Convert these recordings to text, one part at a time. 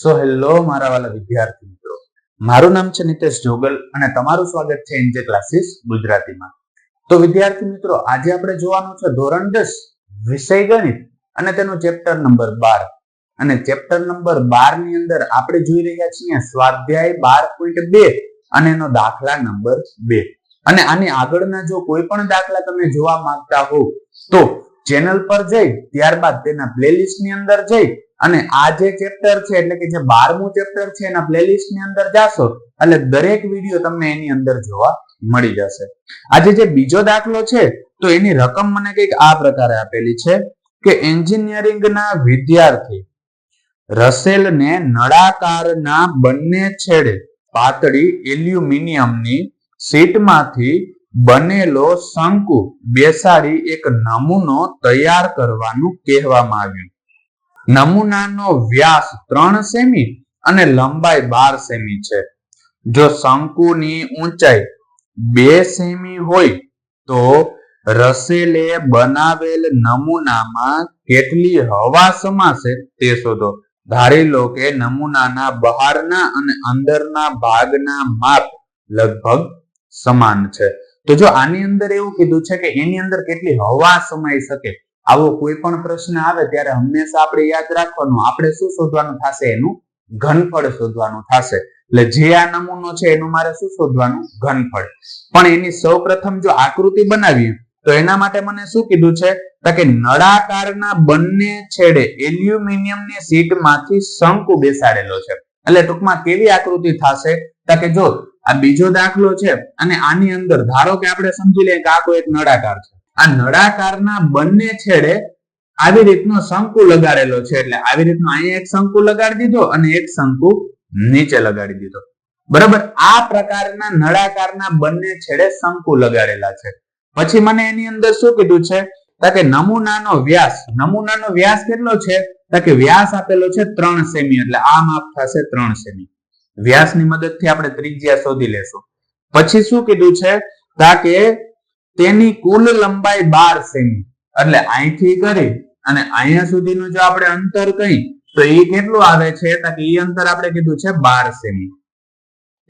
So hello મારા વાલા વિદ્યાર્થી મિત્રો. મારું નામ છે નિતેશ જોગલ અને તમારું સ્વાગત છે એનજે ક્લાસીસ ગુજરાતીમાં. તો વિદ્યાર્થી મિત્રો, આજે આપણે જોવાનું છે ધોરણ દસ, વિષય ગણિત અને તેનું ચેપ્ટર નંબર બાર. અને ચેપ્ટર નંબર બારની અંદર આપણે જોઈ રહ્યા છીએ સ્વાધ્યાય બાર પોઈન્ટ બે અને એનો દાખલા નંબર બે. અને આની આગળના જો કોઈ પણ દાખલા તમે જોવા માંગતા હો, તો ચેનલ પર જઈ, ત્યારબાદ તેના પ્લેલિસ્ટની અંદર જઈ અને આ જે ચેપ્ટર છે, એટલે કે જે બારમું ચેપ્ટર છે, એના પ્લેલિસ્ટની અંદર જાશો, એટલે દરેક વીડિયો તમને એની અંદર જોવા મળી જશે. આજે જે બીજો દાખલો છે, તો એની રકમ મને કંઈક આ પ્રકારે આપેલી છે કે એન્જિનિયરિંગના વિદ્યાર્થી રસેલને નળાકારના બંને છેડે પાતળી એલ્યુમિનિયમની શીટમાંથી બનેલો શંકુ બેસાડી એક નમૂનો તૈયાર કરવાનું કહેવામાં આવ્યું. નમૂનાનો વ્યાસ ત્રણ સેમી અને લંબાઈ બાર સેમી છે. જો શંકુની ઊંચાઈ બે સેમી હોય તો રસેલે બનાવેલ નમૂનામાં કેટલી હવા સમાશે તે શોધો. ધારી લો કે નમૂનાના બહારના અને અંદરના ભાગના માપ લગભગ સમાન છે. તો જો આની અંદર એવું કીધું છે કે એની અંદર કેટલી હવા સમાઈ શકે આવો કોઈ પણ પ્રશ્ન આવે ત્યારે હંમેશા આપણે યાદ રાખવાનું, આપણે શું શોધવાનું થશે? એનું ઘનફળ શોધવાનું થશે. એટલે જે આ નમૂનો છે એનું મારે શું શોધવાનું? ઘનફળ. પણ એની સૌ પ્રથમ જો આકૃતિ બનાવીએ, તો એના માટે મને શું કીધું છે? તો કે નળાકારના બંને છેડે એલ્યુમિનિયમની શીટમાંથી શંકુ બેસાડેલો છે. એટલે ટૂંકમાં કેવી આકૃતિ થશે? તો કે જો આ બીજો દાખલો છે, અને આની અંદર ધારો કે આપણે સમજી લઈએ કે આ કોઈ એક નળાકાર છે. આ નળાકારના બંને છેડે આવી રીતનો શંકુ લગાડેલો છે. એટલે આવી રીતનો અહીંયા એક શંકુ લગાડી દીધો અને એક શંકુ નીચે લગાડી દીધો. બરાબર? આ પ્રકારના નળાકારના બંને છેડે શંકુ લગાડેલા છે. પછી મને એની અંદર શું કીધું છે? કે નમૂનાનો વ્યાસ. નમૂનાનો વ્યાસ કેટલો છે? કે વ્યાસ આપેલો છે ત્રણ સેમી. એટલે આ માપ થશે ત્રણ સેમી. વ્યાસની મદદથી આપણે ત્રિજ્યા શોધી લેશું. પછી શું કીધું છે? કે તેની કુલ લંબાઈ બાર સેમી. એટલે અહીંથી કરી અને અહીંયા સુધીનું જો આપણે અંતર કહી, તો એ કેટલું આવે છે? તો કે એ અંતર આપણે કીધું છે બાર સેમી.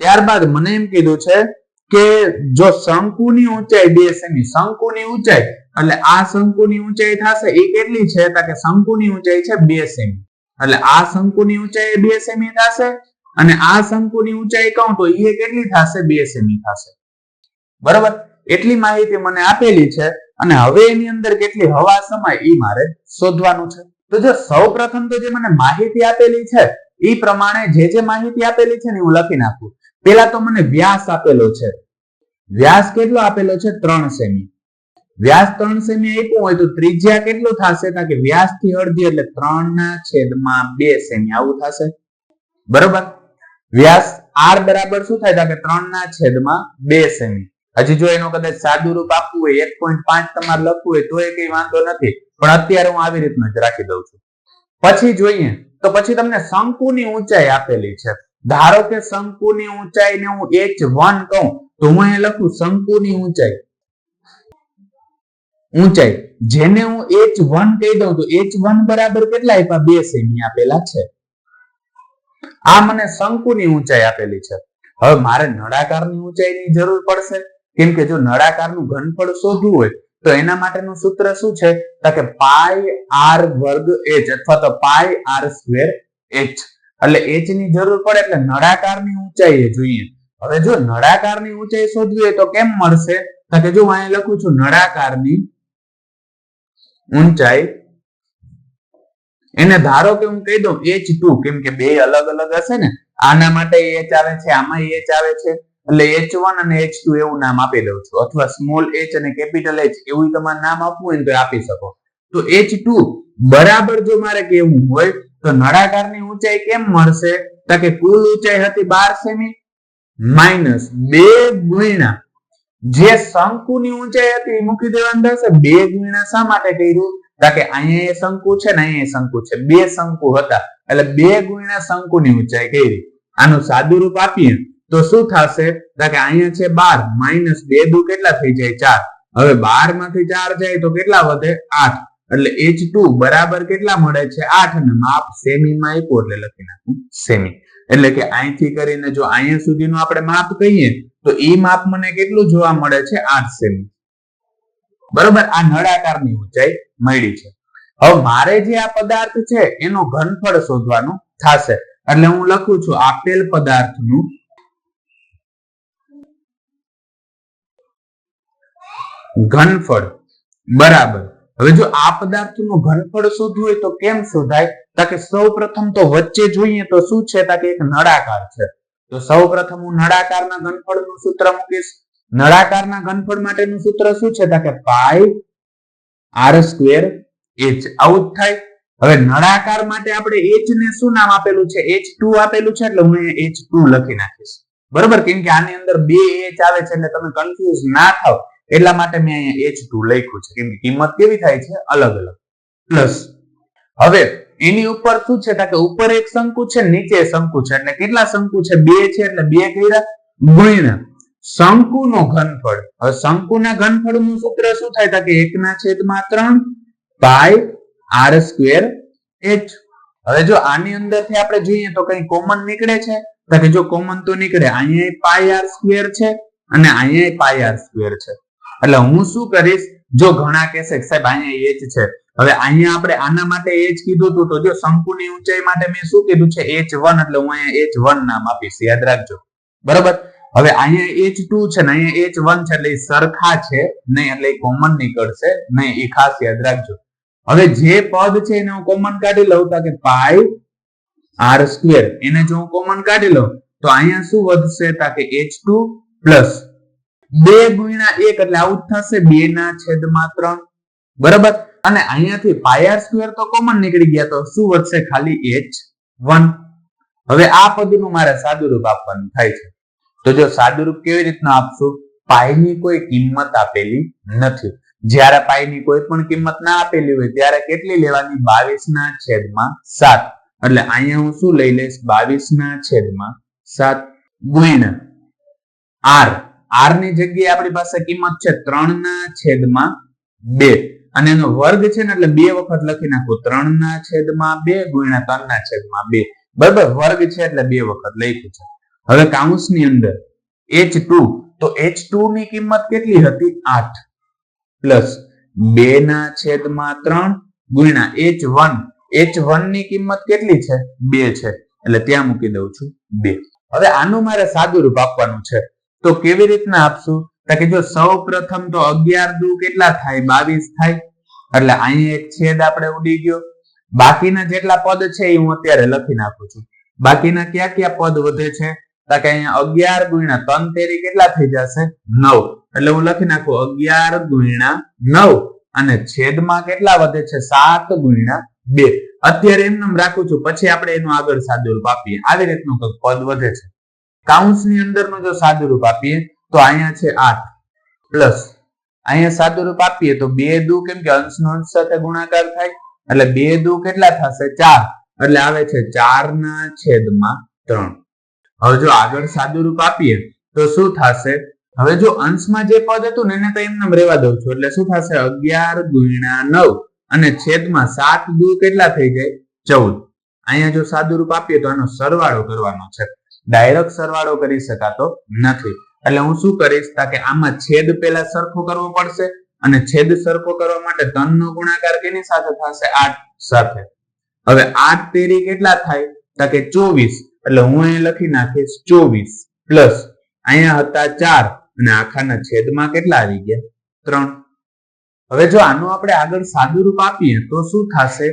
ત્યારબાદ મને એમ કીધું છે કે જો શંકુની ઊંચાઈ બે સેમી, શંકુની ઊંચાઈ, એટલે આ શંકુની ઊંચાઈ થશે એ કેટલી છે? તો કે શંકુની ઊંચાઈ છે બે સેમી. એટલે આ શંકુની ઊંચાઈ બે સેમી થશે અને આ શંકુની ઊંચાઈ કહું તો એ કેટલી થશે? બે સેમી થશે. બરાબર? એટલી માહિતી મને આપેલી છે અને હવે એની અંદર કેટલી હવા સમાય એ મારે શોધવાનું છે. તો જો સૌ પ્રથમ તો જે મને માહિતી આપેલી છે એ પ્રમાણે જે જે માહિતી આપેલી છે ને હું લખી નાખું. પેલા તો મને વ્યાસ આપેલો છે. વ્યાસ કેટલો આપેલો છે? ત્રણ સેમી. વ્યાસ ત્રણ સેમી આપ્યું હોય તો ત્રિજ્યા કેટલું થશે? કે વ્યાસથી અડધી એટલે ત્રણ ના છેદમાં બે સેમી આવું થશે. બરોબર? વ્યાસ આર બરાબર શું થાય? કે ત્રણ ના છેદમાં બે સેમી. હજી જો એનું કદાચ સાદું રૂપ આપવું હોય, એક પોઈન્ટ પાંચ તમારે લખવું હોય તો એ કઈ વાંધો નથી. પણ અત્યારે હું આવી રીતનું જ રાખી દઉં છું. પછી જોઈએ, તો પછી તમને શંકુની ઊંચાઈ આપેલી છે. ધારો કે શંકુની ઊંચાઈ ને હું એચ વન કહું, તો હું અહીં લખું શંકુની ઊંચાઈ. ઊંચાઈ. જેને હું એચ વન કહી દઉં, તો એચ વન બરાબર કેટલા આપ્યા? બે સેમી આપેલા છે. આ મને શંકુની ઊંચાઈ આપેલી છે. હવે મારે નળાકારની ઊંચાઈની જરૂર પડશે. કેમ કે જો નળાકારનું ઘનફળ શોધવું હોય, તો એના માટેનું સૂત્ર શું છે? તો કે પાય આર વર્ગ એચ અથવા તો પાય આર સ્ક્વેર એચ એટલે એચની જરૂર પડે એટલે નળાકારની ઊંચાઈ જોઈએ. હવે જો નળાકારની ઊંચાઈ શોધવી હોય તો કેમ મળશે? તો કે જો હું અહીં લખું છું નળાકારની ઊંચાઈ, એને ધારો કે હું કહી દઉં એચ ટુ કેમ કે બે અલગ અલગ હશે ને, આના માટે એચ આવે છે, આમાં એચ આવે છે. એટલે એચ વન અને એચ ટુ એવું નામ આપી દઉં છું. અથવા સ્મોલ એચ અને કેપિટલ એચ એવું તમારે નામ આપવું હોય તો આપી શકો. તો એચ ટુ બરાબર જો મારે કેવું હોય તો નળાકારની ઊંચાઈ કેમ મળશે? તો કે કુલ ઊંચાઈ હતી બાર સેમી માઇનસ બે ગુણ્યા. જે શંકુની ઊંચાઈ હતી મૂકી દેવાનું થશે. બે ગુણ્યા શા માટે કર્યું? કારણ કે અહીંયા એ શંકુ છે ને અહીંયા શંકુ છે. બે શંકુ હતા. એટલે બે ગુણ્યા શંકુની ઊંચાઈ કરી. આનું સાદું રૂપ આપીએ. તો શું થશે? કે અહીંયા છે બાર, માઇનસ બે, દુ કેટલા થઈ જાય? ચાર. હવે બારમાંથી ચાર જાય તો કેટલા વધે? આઠ. એટલે એચ બરાબર કેટલા મળે છે? આઠ. અને માપ સેમીમાં આપ્યું એટલે લખી નાખું સેમી. એટલે કે અહીંથી કરીને જો અહીંયા સુધીનું આપણે માપ કહીએ, તો એ માપ મને કેટલું જોવા મળે છે? આઠ સેમી. બરોબર? આ નળાકારની ઊંચાઈ મળી છે. હવે મારે જે આ પદાર્થ છે, એનું ઘનફળ શોધવાનું થશે. એટલે હું લખું છું આપેલ પદાર્થનું ઘનફળ. બરાબર. હવે જો આ પદાર્થનું ઘનફળ શોધવું હોય તો કેમ શોધાય? તાકે સૌ પ્રથમ તો વચ્ચે જોઈએ તો શું છે? તાકે એક નળાકાર છે. તો સૌ પ્રથમ હું નળાકારના ઘનફળનું સૂત્ર મૂકીશ. નળાકારના ઘનફળ માટેનું સૂત્ર શું છે? તાકે પાઈ આર સ્ક્વેર એચ આવું થાય. હવે નળાકાર માટે આપણે એચ ને શું નામ આપેલું છે? એચ ટુ આપેલું છે, એટલે હું એચ ટુ લખી નાખીશ. બરોબર? કેમ કે આની અંદર બે એચ આવે છે, એટલે તમે કન્ફ્યુઝ ના થાવ. એટલા માટે મેં અહીંયા એચ ટુ લખ્યું છે. કેમ કિંમત કેવી થાય છે? અલગ અલગ. પ્લસ હવે એની ઉપર શું છે? કે ઉપર એક શંકુ છે, નીચે શંકુ છે. એટલે કેટલા શંકુ છે? બે છે એટલે બે કર્યા ગુણ્યા શંકુનો ઘનફળ. હવે શંકુના ઘનફળનું સૂત્ર શું થાય? કે એકના છેદમાં ત્રણ પાય આર સ્ક્વેર એચ. હવે જો આની અંદરથી આપણે જોઈએ તો કઈ કોમન નીકળે છે? તો કે જો કોમન તો નીકળે. અહીંયા પાય આર સ્ક્વેર છે અને અહીંયા પાય આર સ્ક્વેર છે. એટલે હું શું કરીશ? જો ઘણા કહેશે સાહેબ, અહીંયા એચ છે. હવે અહીંયા આપણે આના માટે એચ કીધું હતું તો જો શંકુની ઊંચાઈ માટે મેં શું કીધું છે? એચ વન એટલે હું અહીંયા એચ વન નામ આપીશ. યાદ રાખજો. બરોબર? હવે અહીંયા એચ ટુ છે ને અહીંયા એચ વન છે એટલે સરખા છે. નહીં, એટલે કોમન નીકળશે. નહીં, એ ખાસ યાદ રાખજો. હવે જે પદ છે એને હું કોમન કાઢી લઉં તો કે પાઈ આર સ્ક્વેર એને જો હું કોમન કાઢી લઉં, તો અહીંયા શું વધશે? તા કે એચ ટુ પ્લસ બે ગુણ્યા એક એટલે આવું થશે. બે ના છેદમાં ત્રણ. બરાબર? અને અહીંયાથી પાયર સ્ક્વેર તો કોમન નીકળી ગયા. તો શું વધશે? ખાલી એચ વન હવે આ પદનું મારે સાદુરૂપ આપવાનું થાય છે. તો જો સાદુરૂપ કેવી રીતના આપશું? પાયની કોઈ કિંમત આપેલી નથી. જ્યારે પાયની કોઈ પણ કિંમત ના આપેલી હોય, ત્યારે કેટલી લેવાની? બાવીસ ના છેદમાં સાત. એટલે અહીંયા હું શું લઈ લઈશ? બાવીસ ના છેદમાં સાત ગુણ્યા આર આરની જગ્યાએ આપણી પાસે કિંમત છે ત્રણ ના છેદમાં બે. અને એનો વર્ગ છે ને એટલે બે વખત લખી નાખો. ત્રણ ના છેદમાં બે ગુણ્યા ત્રણ ના છેદમાં બે. બરાબર? વર્ગ છે એટલે બે વખત લખ્યું છે. હવે કાઉન્સની અંદર એચ ટુ તો એચ ટુ ની કિંમત કેટલી હતી? આઠ. પ્લસ બે ના છેદમાં ત્રણ ગુણ્યા એચ વન એચ વનની કિંમત કેટલી છે? બે છે. એટલે ત્યાં મૂકી દઉં છું બે. હવે આનું મારે સાદું રૂપ આપવાનું છે. તો કેવી રીતના આપશું? કે જો સૌ પ્રથમ તો અગિયાર દુ કેટલા થાય? બાવીસ થાય. એટલે અહીંયા એક છેદ આપણે ઉડી ગયો. બાકીના જેટલા પદ છે એ હું અત્યારે લખી નાખું છું. બાકીના ક્યાં ક્યાં પદ વધે છે? અગિયાર ગુણ્યા ત્રણ તેરી કેટલા થઈ જશે? નવ. એટલે હું લખી નાખું અગિયાર ગુણ્યા નવ. અને છેદમાં કેટલા વધે છે? સાત ગુણ્યા બે. અત્યારે એમને રાખું છું, પછી આપણે એનું આગળ સાદુરૂપ આપીએ. આવી રીતનું પદ વધે છે. કાઉન્સની અંદરનું જો સાદુરૂપ આપીએ, તો અહીંયા છે આઠ પ્લસ. અહીંયા સાદુરૂપ આપીએ તો બે દુ કેમ કે અંશનો અંશ સાથે ગુણાકાર થાય, એટલે બે દુ કેટલા થશે? ચાર. એટલે આવે છે ચાર ના છેદમાં ત્રણ. હવે જો આગળ સાદુરૂપ આપીએ, તો શું થશે? હવે જો અંશમાં જે પદ હતું ને, એને તો એમને રેવા દઉં છું, એટલે શું થશે? અગિયાર ગુણ્યા નવ. અને છેદમાં સાત દુ કેટલા થઈ જાય? ચૌદ. અહીંયા જો સાદુરૂપ આપીએ તો આનો સરવાળો કરવાનો છે. ડાયરેક્ટ સરવાળો કરી શકાતો નથી. એટલે હું શું કરીશ કે આમાં છેદ પહેલા સરખો કરવો પડશે અને છેદ સરખો કરવા માટે ત્રણ નો ગુણાકાર કેની સાથે થશે? આઠ સાથે. હવે આઠ તેરી કેટલા થાય? તો કે ચોવીસ. એટલે હું અહીં લખી નાખીશ ચોવીસ પ્લસ અહીંયા હતા ચાર અને આખાના છેદમાં કેટલા આવી ગયા? ત્રણ. હવે જો આનું આપણે આગળ સાદું રૂપ આપીએ તો શું થશે?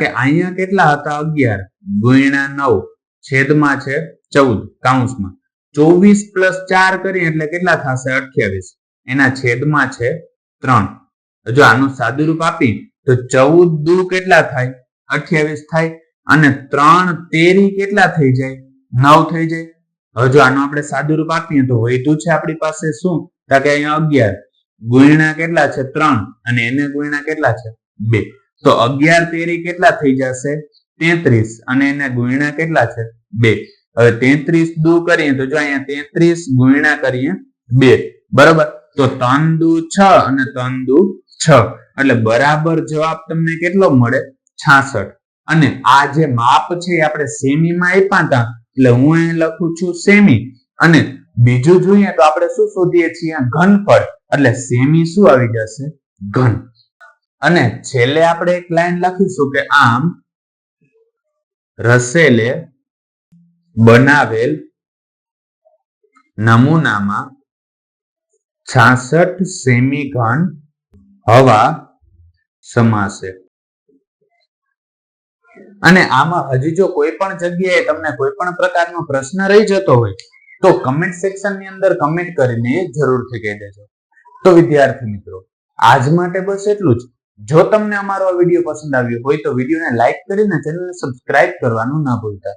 કે અહીંયા કેટલા હતા? અગિયાર. ગુણ્યા નવ. છેદમાં છે ચૌદ કાઉન્સમાં ચોવીસ પ્લસ ચાર કરીએ એટલે કેટલા થશે? અઠ્યાવીસ. એના છેદમાં છે ત્રણ. જો આનું સાદું રૂપ આપી તો ચૌદ દુ કેટલા થાય? અઠ્યાવીસ થાય અને ત્રણ તેરી કેટલા થઈ જાય? નવ થઈ જાય. હવે જો આનું આપણે સાદું રૂપ આપીએ તો વધુ છે આપણી પાસે શું? કે અહીંયા અગિયાર. ગુણ્યા કેટલા છે? ત્રણ. અને એને ગુણ્યા કેટલા છે? બે. તો અગિયાર તેરી કેટલા થઈ જશે? તેત્રીસ. અને એને ગુણ્યા કેટલા છે? બે. હવે તેત્રીસ દુ કરીએ તો જો અહીંયા તેત્રીસ ગુણ્યા કરીએ બે, બરાબર? તો ત્રણ દુ છ અને ત્રણ દુ છ. એટલે બરાબર જવાબ તમને કેટલો મળે? છાસઠ. અને આ જે માપ છે એ આપણે સેમીમાં આપ્યા હતા એટલે હું અહીં લખું છું સેમી. અને બીજું જોઈએ તો આપણે શું શોધીએ છીએ? ઘનફળ. એટલે સેમી શું આવી જશે? ઘન. અને છેલ્લે આપણે એક લાઈન લખીશું કે આમ રસેલે બનાવેલ નમૂનામાં છાસઠ સેમી ઘન હવા સમાશે. અને આમાં હજી જો કોઈ પણ જગ્યાએ તમને કોઈ પણ પ્રકારનો પ્રશ્ન રહી જતો હોય, તો કમેન્ટ સેક્શનની અંદર કમેન્ટ કરીને જરૂરથી કહી દેજો. તો વિદ્યાર્થી મિત્રો, આજ માટે બસ એટલું જ. જો તમને અમારો આ વીડિયો પસંદ આવ્યો હોય તો વિડીયોને લાઈક કરીને ચેનલને સબસ્ક્રાઇબ કરવાનું ના ભૂલતા.